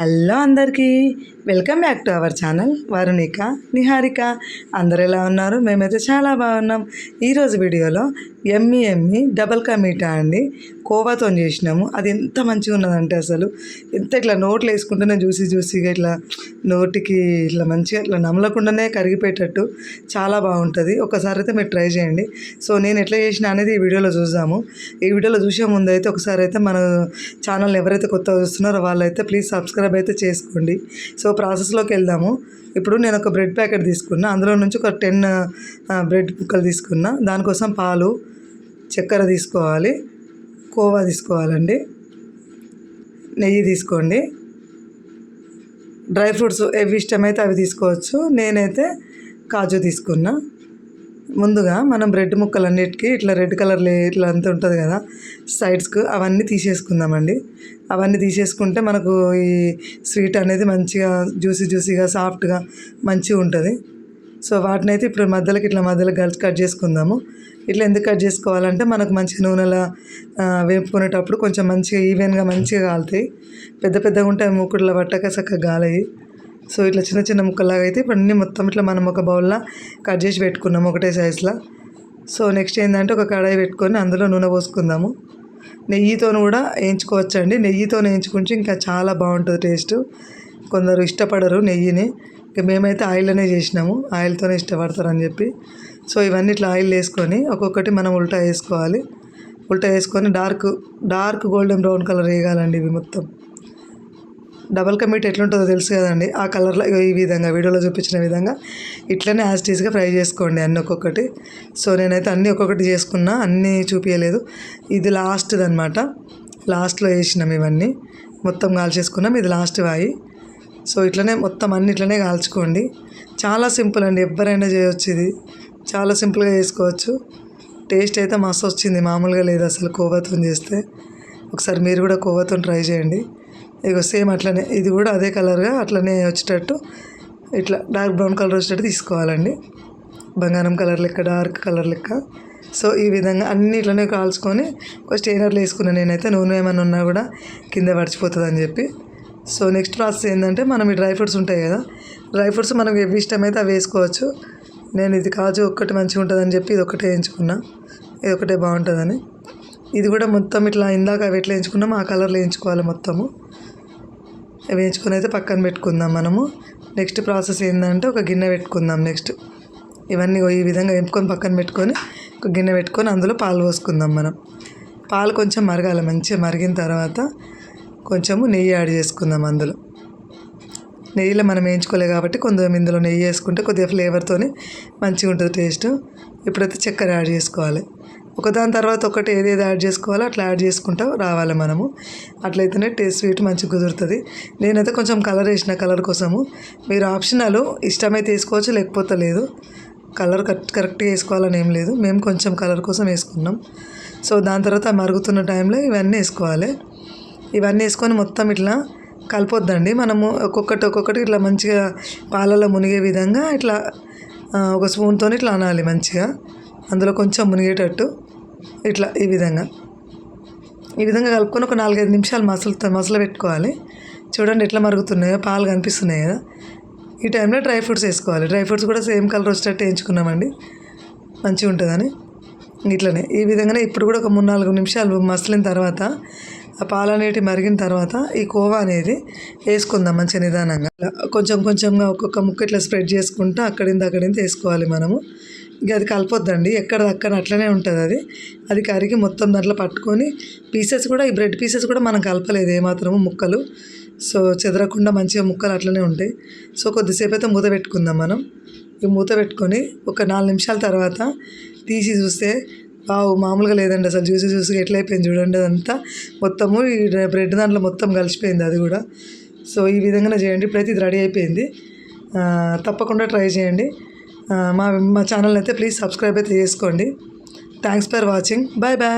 Hello అందరికీ. Welcome back to our channel. Varunika Niharika. అందరు ఎలా ఉన్నారు? మేమైతే చాలా బాగున్నాం. ఈరోజు వీడియోలో ఎమ్మి ఎమ్మి డబల్ కా అండి. కోవాతో చేసినాము. అది ఎంత మంచిగా ఉన్నదంటే అసలు ఎంత ఇట్లా నోట్లో వేసుకుంటూనే చూసి చూసిగా ఇట్లా నోటికి ఇట్లా మంచిగా ఇట్లా నమలకుండానే కరిగిపోయేటట్టు చాలా బాగుంటుంది. ఒకసారి అయితే మీరు ట్రై చేయండి. సో నేను ఎట్లా చేసిన అనేది ఈ వీడియోలో చూద్దాము. ఈ వీడియోలో చూసే ముందు అయితే ఒకసారి అయితే మన ఛానల్ ఎవరైతే కొత్త చూస్తున్నారో వాళ్ళైతే ప్లీజ్ సబ్స్క్రైబ్ అయితే చేసుకోండి. సో ప్రాసెస్లోకి వెళ్దాము. ఇప్పుడు నేను ఒక బ్రెడ్ ప్యాకెట్ తీసుకున్నా. అందులో నుంచి ఒక టెన్ బ్రెడ్ ముక్కలు తీసుకున్నా. దానికోసం పాలు చక్కెర తీసుకోవాలి కోవా తీసుకోవాలండి. నెయ్యి తీసుకోండి. డ్రై ఫ్రూట్స్ ఏవి ఇష్టమైతే అవి తీసుకోవచ్చు. నేనైతే కాజు తీసుకున్నా. ముందుగా మనం బ్రెడ్ ముక్కలన్నిటికీ ఇట్లా రెడ్ కలర్ ఇట్లా అంత ఉంటుంది కదా సైడ్స్కు అవన్నీ తీసేసుకుందామండి. అవన్నీ తీసేసుకుంటే మనకు ఈ స్వీట్ అనేది మంచిగా జ్యూసీ జ్యూసీగా సాఫ్ట్గా మంచిగా ఉంటుంది. సో వాటిని అయితే ఇప్పుడు మధ్యలోకి ఇట్లా మధ్యలో గల్చి కట్ చేసుకుందాము. ఇట్లా ఎందుకు కట్ చేసుకోవాలంటే మనకు మంచిగా నూనెలో వేపుకునేటప్పుడు కొంచెం మంచిగా ఈవెన్గా మంచిగా కాలుతాయి. పెద్ద పెద్దగా ఉంటాయి మూకుడులో పట్టక చక్కగా గాలయి సో ఇట్లా చిన్న చిన్న ముక్కలాగా అయితే ఇప్పుడు అన్నీ మొత్తం ఇట్లా మనం ఒక బౌల్లో కట్ చేసి పెట్టుకున్నాము ఒకటే సైజులో. సో నెక్స్ట్ ఏంటంటే ఒక కడాయి పెట్టుకొని అందులో నూనె పోసుకుందాము. నెయ్యితో కూడా వేయించుకోవచ్చండి. నెయ్యితో వేయించుకుంటే ఇంకా చాలా బాగుంటుంది టేస్ట్. కొందరు ఇష్టపడరు నెయ్యిని. ఇంకా మేమైతే ఆయిల్లోనే చేసినాము. ఆయిల్తోనే ఇష్టపడతారని చెప్పి. సో ఇవన్నీ ఇట్లా ఆయిల్ వేసుకొని ఒక్కొక్కటి మనం ఉల్టా వేసుకోవాలి. ఉల్టా వేసుకొని dark dark golden brown colour వేయగాలండి ఇవి మొత్తం. డబల్ కమిట్ ఎట్లుంటుందో తెలుసు కదండి. ఆ కలర్లో ఇగో ఈ విధంగా వీడియోలో చూపించిన విధంగా ఇట్లనే యాస్టీస్గా ఫ్రై చేసుకోండి అన్నీ ఒక్కొక్కటి. సో నేనైతే అన్నీ ఒక్కొక్కటి చేసుకున్నా అన్నీ చూపించలేదు ఇది లాస్ట్ది అనమాట లాస్ట్లో వేసినాం ఇవన్నీ. మొత్తం కాల్చేసుకున్నాం ఇది లాస్ట్ వాయి. సో ఇట్లనే మొత్తం అన్ని ఇట్లనే కాల్చుకోండి. చాలా సింపుల్ అండి ఎవరైనా చేయొచ్చు ఇది. చాలా సింపుల్గా చేసుకోవచ్చు. టేస్ట్ అయితే మస్తు వచ్చింది మామూలుగా లేదు అసలు కోవాతో చేస్తే. ఒకసారి మీరు కూడా కోవాతో ట్రై చేయండి. ఇగో సేమ్ అట్లనే ఇది కూడా అదే కలర్గా అట్లనే వచ్చేటట్టు ఇట్లా డార్క్ బ్రౌన్ కలర్ వచ్చేటట్టు తీసుకోవాలండి. బంగారం కలర్ లెక్క డార్క్ కలర్ లెక్క. సో ఈ విధంగా అన్ని ఇట్లనే కాల్చుకొని ఒక స్టైనర్లో వేసుకున్నాను నేనైతే నూనె ఏమైనా ఉన్నా కూడా కింద పడిచిపోతుందని చెప్పి. సో నెక్స్ట్ ప్రాసెస్ ఏంటంటే మనం ఈ డ్రై ఫ్రూట్స్ ఉంటాయి కదా డ్రై ఫ్రూట్స్ మనకు ఎవి ఇష్టమైతే అవి వేసుకోవచ్చు. నేను ఇది కాజు ఒక్కటి మంచిగా ఉంటుందని చెప్పి ఇది ఒకటే వేయించుకున్నా. ఇది ఒకటే బాగుంటుందని. ఇది కూడా మొత్తం ఇట్లా ఇందాక అవి ఎట్లా వేయించుకున్నాము ఆ కలర్లో వేయించుకోవాలి మొత్తము. వేయించుకొని అయితే పక్కన పెట్టుకుందాం మనము. నెక్స్ట్ ప్రాసెస్ ఏంటంటే ఒక గిన్నె పెట్టుకుందాం నెక్స్ట్. ఇవన్నీ ఈ విధంగా వేపుకొని పక్కన పెట్టుకొని ఒక గిన్నె పెట్టుకొని అందులో పాలు పోసుకుందాం మనం. పాలు కొంచెం మరగాలి మంచిగా మరిగిన తర్వాత కొంచెము నెయ్యి యాడ్ చేసుకుందాం అందులో. నెయ్యిలో మనం వేయించుకోలే కాబట్టి కొంచెం ఇందులో నెయ్యి వేసుకుంటే కొద్దిగా ఫ్లేవర్తో మంచిగా ఉంటుంది టేస్ట్ ఇప్పుడైతే చక్కెర యాడ్ చేసుకోవాలి. ఒకదాని తర్వాత ఒకటి ఏదేది యాడ్ చేసుకోవాలో అట్లా యాడ్ చేసుకుంటూ రావాలి మనము. అట్లయితేనే టేస్ట్ స్వీట్ మంచిగా కుదురుతుంది. నేనైతే కొంచెం కలర్ వేసిన కలర్ కోసము. మీరు ఆప్షనల్ ఇష్టమైతే వేసుకోవచ్చు లేకపోతే లేదు. కలర్ కరెక్ట్ కరెక్ట్గా వేసుకోవాలని ఏం లేదు. మేము కొంచెం కలర్ కోసం వేసుకున్నాం. సో దాని తర్వాత మరుగుతున్న టైంలో ఇవన్నీ వేసుకోవాలి. ఇవన్నీ వేసుకొని మొత్తం ఇట్లా కలపొద్దండి. మనము ఒక్కొక్కటి ఒక్కొక్కటి ఇట్లా మంచిగా పాలలో మునిగే విధంగా ఇట్లా ఒక స్పూన్తో ఇట్లా అనాలి మంచిగా. అందులో కొంచెం మునిగేటట్టు ఇట్లా ఈ విధంగా. ఈ విధంగా కలుపుకొని ఒక నాలుగైదు నిమిషాలు మసలు మసలు పెట్టుకోవాలి. చూడండి ఎట్లా మరుగుతున్నాయో పాలు కనిపిస్తున్నాయి కదా. ఈ టైంలో డ్రై ఫ్రూట్స్ వేసుకోవాలి. డ్రై ఫ్రూట్స్ కూడా సేమ్ కలర్ వచ్చేటట్టు వేయించుకున్నామండి. మంచిగా ఉంటుందని. ఇట్లనే. ఈ విధంగానే ఇప్పుడు కూడా ఒక మూడు నాలుగు నిమిషాలు మసలిన తర్వాత ఆ పాలు అనేటివి మరిగిన తర్వాత ఈ కోవా అనేది వేసుకుందాం మంచి నిదానంగా. కొంచెం కొంచెంగా ఒక్కొక్క ముక్క ఇట్లా స్ప్రెడ్ చేసుకుంటూ అక్కడింది అక్కడింది వేసుకోవాలి మనము. ఇక అది కలపొద్దండి. ఎక్కడ అక్కడ అట్లనే ఉంటుంది అది. అది కరిగి మొత్తం దాంట్లో పట్టుకొని పీసెస్ కూడా ఈ బ్రెడ్ పీసెస్ కూడా మనం కలపలేదు ఏమాత్రము ముక్కలు. సో చెదరకుండా మంచిగా ముక్కలు అట్లనే ఉంటాయి. సో కొద్దిసేపు అయితే మూత పెట్టుకుందాం మనం. ఈ మూత పెట్టుకొని ఒక నాలుగు నిమిషాల తర్వాత తీసి చూస్తే బావు మామూలుగా లేదండి అసలు. జ్యూసీ జ్యూసీ ఎట్లా అయిపోయింది చూడండి అదంతా. మొత్తము ఈ బ్రెడ్ దాంట్లో మొత్తం కలిసిపోయింది అది కూడా. సో ఈ విధంగానే చేయండి. ఇప్పుడైతే ఇది రెడీ అయిపోయింది. తప్పకుండా ట్రై చేయండి. మా మా ఛానల్ అయితే ప్లీజ్ సబ్స్క్రైబ్ అయితే చేసుకోండి. Thanks for watching bye bye